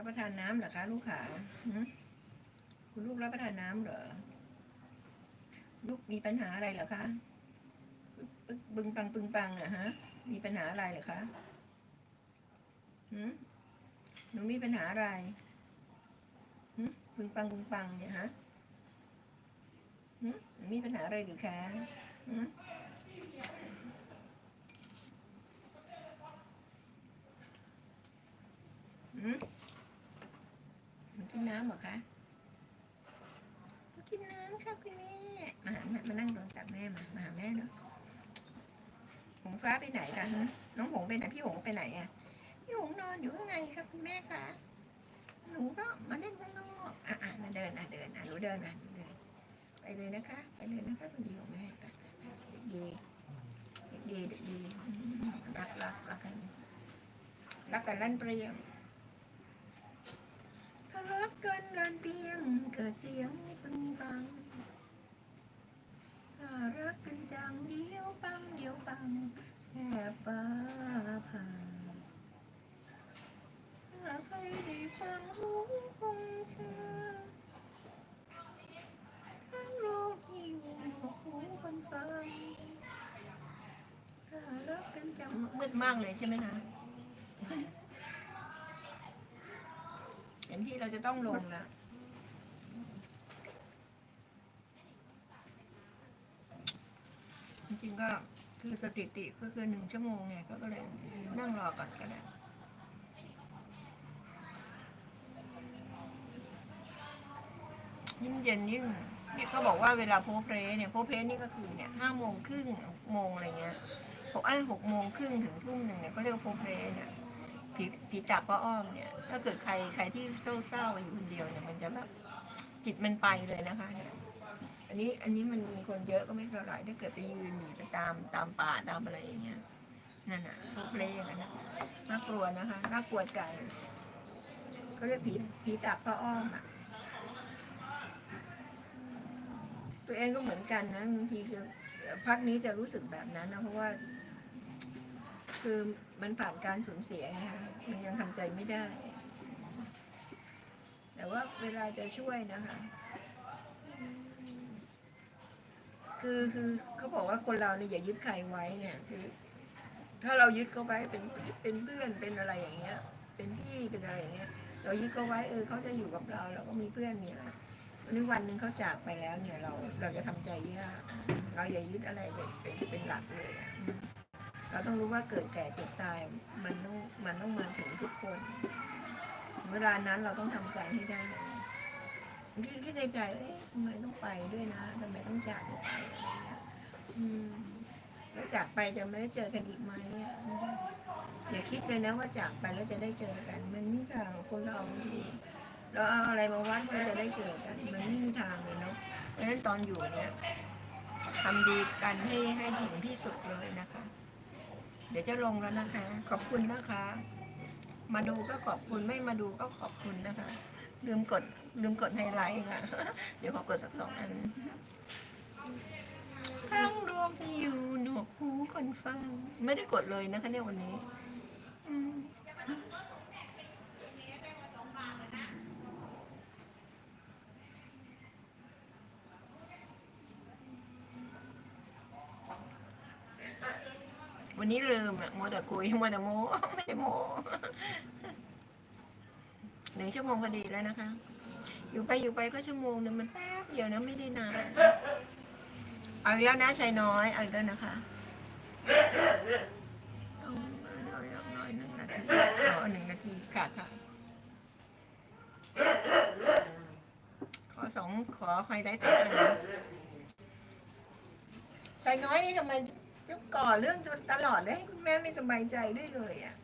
รับประทานน้ำเหรอคะ ลูกขาคุณลูกรับประทานน้ำเหรอ ลูกมีปัญหาอะไรเหรอคะปึ๊กปึ๊กบึงปังปึงปังอะฮะ มีปัญหาอะไรเหรอคะหืมหนูมีปัญหาอะไรหืมปึงปังปึงปังเนี่ยฮะหืมมีปัญหาอะไรหรือคะหืมหืมหนู กินน้ำเหรอคะกินน้ำค่ะคุณแม่มาหาแม่มานั่งตรงตักแม่มามาหาแม่เนาะหงฟ้าไปไหนคะน้องหงไปไหนพี่หงไปไหนอะพี่หงนอนอยู่ข้างในครับคุณแม่คะหนูก็มาเล่นข้างนอกอะอะมาเดินอะเดินอะหนูเดินอะเดินไปเลยนะคะ ไปเลยนะคะคนดีของแม่ไปเด็กดีเด็กดีเด็กดีรักรักรักกันรักกันลั่นเปรียงถ้ารั กันลั่นเปรียงเกิดเสียงปึงปังถ้ารักกันจังเดียวปังเดียวปังแค่ป้าผ่าถ้าใครได้ฟังหูคงเชื่อทั้งโลกที่อยู่หูคนฟังถ้ารักกันจังมืดมากเลยใช่ไหมคะ เห็นที่เราจะต้องลงแล้วจริงๆก็คือสถิติก็คือหนึ่งชั่วโมงไงก็เลยนั่งรอก่อนก็ได้ยิ่งเย็นยิ่งนี่เขาบอกว่าเวลาโพเพลเนี่ยโพเพลนี่ก็คือเนี่ยห้าโมงครึ่งโมงอะไรเงี้ยหกไอ้หกโมงครึ่งถึงทุ่มหนึ่งเนี่ยเขาเรียกโพเพลเนี่ย ผีผีตับป้าอ้อมเนี่ย ถ้าเกิดใครใครที่เศร้าๆอยู่คนเดียวเนี่ยมันจะแบบจิตมันไปเลยนะคะเนี่ยอันนี้อันนี้มันมีคนเยอะก็ไม่เท่าไหร่ถ้าเกิดไปยืนอยู่ตามตามป่าตามอะไรอย่างเงี้ยนั่นน่ะโพเพลอย่างนั้นน่ะน่ากลัวนะคะน่ากลัวใจเขาเรียกผีผีตับป้าอ้อมอะตัวเองก็เหมือนกันนะบางทีคือพักนี้จะรู้สึกแบบนั้นนะเพราะว่า คือมันผ่านการสูญเสียไงคะมันยังทำใจไม่ได้ แต่ว่าเวลาจะช่วยนะคะ คือคือเขาบอกว่าคนเราเนี่ยอย่ายึดใครไว้เนี่ยคือถ้าเรายึดเขาไว้เป็นเป็นเพื่อนเป็นอะไรอย่างเงี้ย เป็นพี่เป็นอะไรอย่างเงี้ย เรายึดเขาไว้เออเขาจะอยู่กับเราเราก็มีเพื่อนมีอะไรวันนี้วันหนึ่งเขาจากไปแล้วเนี่ยเราเราจะทำใจยากเราอย่ายึดอะไรเป็นเป็นเป็นหลักเลยอะ เราต้องรู้ว่าเกิดแก่เจ็บตายมันต้องมันต้องมาถึงทุกคน เวลานั้นเราต้องทำใจให้ได้คิดคิดในใจเอ๊ะทำไมต้องไปด้วยนะทำไมต้องจากไปอะไรเงี้ยอืมแล้วจากไปจะไม่ได้เจอกันอีกไหมอย่าคิดเลยนะว่าจากไปแล้วจะได้เจอกัน มันไม่ทางคนเราเราเอาอะไรมาวัดเพื่อจะได้เจอกัน มันไม่มีทางเลยเนาะเพราะฉะนั้นตอนอยู่เนี่ยทำดีกันให้ให้ถึงที่สุดเลยนะคะ เดี๋ยวจะลงแล้วนะคะ ขอบคุณนะคะ มาดูก็ขอบคุณไม่มาดูก็ขอบคุณนะคะ ลืมกดลืมกดไฮไลท์ค่ะ เดี๋ยวขอกดสักสองอันข้างรวมอยู่หนวกหูคนฟัง ไม่ได้กดเลยนะคะเนี่ยวันนี้ วันนี้ลืมอะมัวแต่คุยมัวแต่โมไม่ได้โมหนึ่งชั่วโมงพอดีแล้วนะคะ อยู่ไปอยู่ไปก็ชั่วโมงหนึงมันแป๊บเดียวนะไม่ได้นานเอาอีกแล้วนะชายน้อยเอาอีกแล้วนะคะเอาเอาอาหน่อยหนึ่งนาทีเอาหนึ่งนาทีค่ะค่ะขอสองขอใครได้สองอันชายน้อยนี่ทำไม ก่อเรื่องจนตลอดเลยให้คุณแม่ไม่สบายใจด้วยเลยอะ